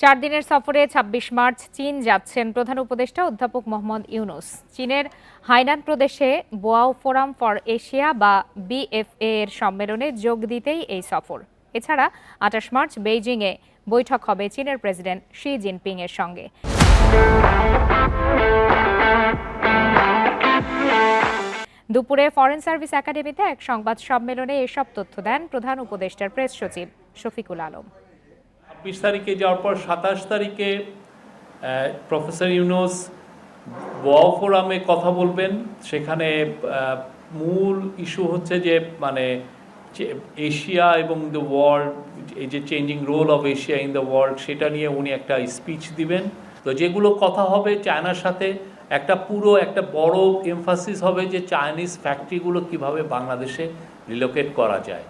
চার দিনের সফরে ২৬ মার্চ চীন যাচ্ছেন প্রধান উপদেষ্টা অধ্যাপক মোহাম্মদ ইউনুস। চীনের হাইনান প্রদেশে বোয়াও ফোরাম ফর এশিয়া বা বিএফএ এর সম্মেলনে যোগ দিতেই এই সফর। এছাড়া আঠাশ মার্চ বেইজিংয়ে বৈঠক হবে চীনের প্রেসিডেন্ট শি জিনপিং এর সঙ্গে। দুপুরে ফরেন সার্ভিস একাডেমিতে এক সংবাদ সম্মেলনে এসব তথ্য দেন প্রধান উপদেষ্টার প্রেস সচিব শফিকুল আলম। ছাব্বিশ তারিখে যাওয়ার পর সাতাশ তারিখে প্রফেসর ইউনুস ওয়াও ফোরামে কথা বলবেন। সেখানে মূল ইস্যু হচ্ছে যে মানে এশিয়া এবং দ্য ওয়ার্ল্ড, এই যে changing role of Asia in the world, সেটা নিয়ে উনি একটা স্পিচ দিবেন। তো যেগুলো কথা হবে চায়নার সাথে, একটা পুরো, একটা বড় এমফাসিস হবে যে চাইনিজ ফ্যাক্টরিগুলো কীভাবে বাংলাদেশে রিলোকেট করা যায়।